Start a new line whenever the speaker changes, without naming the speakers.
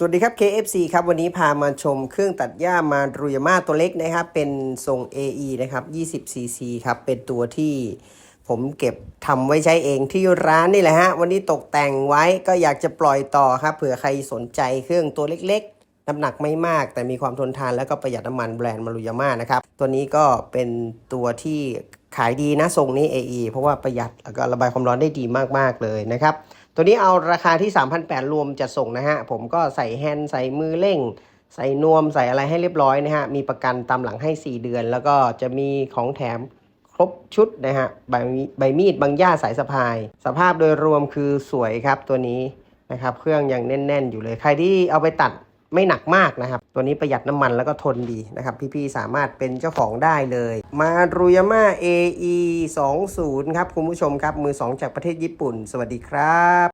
สวัสดีครับ KFC ครับ วันนี้พามาชมเครื่องตัดหญ้ามารุยาม่าตัวเล็กนะครับ เป็นทรง AE นะครับ 20cc ครับ เป็นตัวที่ผมเก็บทำไว้ใช้เองที่ร้านนี่แหละฮะ วันนี้ตกแต่งไว้ก็อยากจะปล่อยต่อครับ เผื่อใครสนใจเครื่องตัวเล็กๆ น้ำหนักไม่มาก แต่มีความทนทานแล้วก็ประหยัดน้ำมันแบรนด์มารุยาม่านะครับ ตัวนี้ก็เป็นตัวที่ขายดีนะทรงนี้ AE เพราะว่าประหยัดแล้วก็ระบายความร้อนได้ดีมากๆเลยนะครับ ตัวนี้เอาราคาที่ 3,800 รวมจะส่งนะฮะ ผมก็ใส่แฮนด์ใส่มือเร่ง ใส่นวมใส่อะไรให้เรียบร้อยนะฮะ มีประกันตามหลังให้ 4 เดือน แล้วก็จะมีของแถมครบชุดนะฮะ ใบมีใบมีดบางย่าสายสะพาย สภาพโดยรวมคือสวยครับตัวนี้นะครับ เครื่องยังแน่น ๆ อยู่เลย ใครที่เอาไปตัดไม่หนักมากนะครับ ตัวนี้ประหยัดน้ำมันแล้วก็ทนดีนะครับ พี่ๆ สามารถเป็นเจ้าของได้เลย มารุยาม่า AE 20ครับ คุณผู้ชมครับ มือ 2 จากประเทศญี่ปุ่น สวัสดีครับ